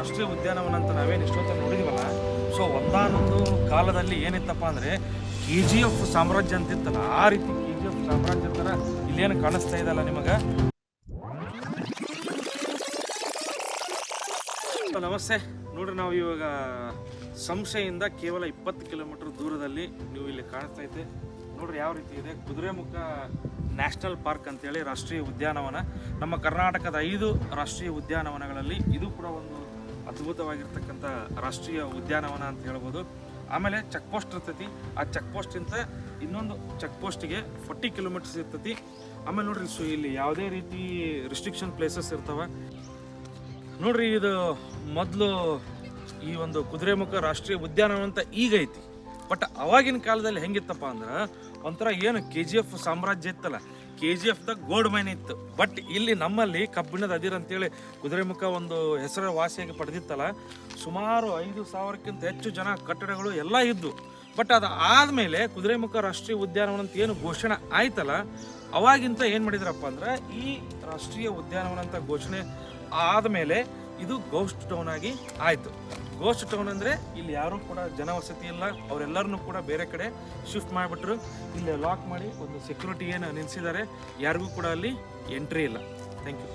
ರಾಷ್ಟ್ರೀಯ ಉದ್ಯಾನವನ ಅಂತ ನಾವೇನು ಇಷ್ಟೊತ್ತ ನೋಡಿದೀವಲ್ಲ? ಸೊ ಒಂದಾನೊಂದು ಕಾಲದಲ್ಲಿ ಏನಿತ್ತಪ್ಪ ಅಂದರೆ ಕೆ ಜಿ ಎಫ್ ಸಾಮ್ರಾಜ್ಯ ಅಂತಿತ್ತಲ್ಲ, ಆ ರೀತಿ ಕೆ ಜಿ ಎಫ್ ಸಾಮ್ರಾಜ್ಯ ಥರ ಇಲ್ಲೇನು ಕಾಣಿಸ್ತಾ ಅಲ್ಲ ನಿಮಗೆ? ನಮಸ್ತೆ. ನೋಡ್ರಿ, ನಾವು ಇವಾಗ ಸಂಶಯಿಂದ ಕೇವಲ ಇಪ್ಪತ್ತು ಕಿಲೋಮೀಟರ್ ದೂರದಲ್ಲಿ ನೀವು ಇಲ್ಲಿ ಕಾಣಿಸ್ತಾ ಐತೆ ನೋಡ್ರಿ, ಯಾವ ರೀತಿ ಇದೆ? ಕುದುರೆಮುಖ ನ್ಯಾಷನಲ್ ಪಾರ್ಕ್ ಅಂತೇಳಿ ರಾಷ್ಟ್ರೀಯ ಉದ್ಯಾನವನ. ನಮ್ಮ ಕರ್ನಾಟಕದ ಐದು ರಾಷ್ಟ್ರೀಯ ಉದ್ಯಾನವನಗಳಲ್ಲಿ ಇದು ಕೂಡ ಒಂದು ಅದ್ಭುತವಾಗಿರ್ತಕ್ಕಂಥ ರಾಷ್ಟ್ರೀಯ ಉದ್ಯಾನವನ ಅಂತ ಹೇಳ್ಬೋದು. ಆಮೇಲೆ ಚೆಕ್ ಪೋಸ್ಟ್ ಇರ್ತೈತಿ. ಆ ಚೆಕ್ ಪೋಸ್ಟಿಂದ ಇನ್ನೊಂದು ಚೆಕ್ ಪೋಸ್ಟಿಗೆ ಫೋರ್ಟಿ ಕಿಲೋಮೀಟರ್ಸ್ ಇರ್ತೈತಿ. ಆಮೇಲೆ ನೋಡ್ರಿ ಸೊ ಇಲ್ಲಿ ಯಾವುದೇ ರೀತಿ ರಿಸ್ಟ್ರಿಕ್ಷನ್ ಪ್ಲೇಸಸ್ ಇರ್ತವೆ. ನೋಡ್ರಿ, ಇದು ಮೊದಲು ಈ ಒಂದು ಕುದುರೆಮುಖ ರಾಷ್ಟ್ರೀಯ ಉದ್ಯಾನವನ ಅಂತ ಈಗ ಐತಿ. ಬಟ್ ಅವಾಗಿನ ಕಾಲದಲ್ಲಿ ಹೆಂಗಿತ್ತಪ್ಪ ಅಂದ್ರೆ ಒಂಥರ ಏನು ಕೆ ಜಿ ಎಫ್ ಸಾಮ್ರಾಜ್ಯ ಇತ್ತಲ್ಲ ಕೆ ಜಿ ಎಫ್ದಾಗ ಗೋಲ್ಡ್ ಮೈನ್ ಇತ್ತು. ಬಟ್ ಇಲ್ಲಿ ನಮ್ಮಲ್ಲಿ ಕಬ್ಬಿಣದ ಅದಿರು ಅಂತೇಳಿ ಕುದುರೆಮುಖ ಒಂದು ಹೆಸರು ವಾಸಿಯಾಗಿ ಪಡೆದಿತ್ತಲ್ಲ, ಸುಮಾರು ಐದು ಸಾವಿರಕ್ಕಿಂತ ಹೆಚ್ಚು ಜನ ಕಟ್ಟಡಗಳು ಎಲ್ಲ ಇದ್ದು. ಬಟ್ ಅದು ಆದಮೇಲೆ ಕುದುರೆಮುಖ ರಾಷ್ಟ್ರೀಯ ಉದ್ಯಾನವನ ಅಂತ ಏನು ಘೋಷಣೆ ಆಯ್ತಲ್ಲ, ಅವಾಗಿಂತ ಏನು ಮಾಡಿದ್ರಪ್ಪ ಅಂದ್ರೆ ಈ ರಾಷ್ಟ್ರೀಯ ಉದ್ಯಾನವನ ಅಂತ ಘೋಷಣೆ ಆದಮೇಲೆ ಇದು ಗೌಸ್ಟ್ ಟೌನ್ ಆಗಿ ಆಯಿತು. ಗೋಸ್ಟ್ ಟೌನ್ ಅಂದರೆ ಇಲ್ಲಿ ಯಾರೂ ಕೂಡ ಜನವಸತಿ ಇಲ್ಲ. ಅವರೆಲ್ಲರನ್ನೂ ಕೂಡ ಬೇರೆ ಕಡೆ ಶಿಫ್ಟ್ ಮಾಡಿಬಿಟ್ರು. ಇಲ್ಲಿ ಲಾಕ್ ಮಾಡಿ ಒಂದು ಸೆಕ್ಯೂರಿಟಿ ಏನು ನಿಲ್ಲಿಸಿದ್ದಾರೆ ಯಾರಿಗೂ ಕೂಡ ಅಲ್ಲಿ ಎಂಟ್ರಿ ಇಲ್ಲ. Thank you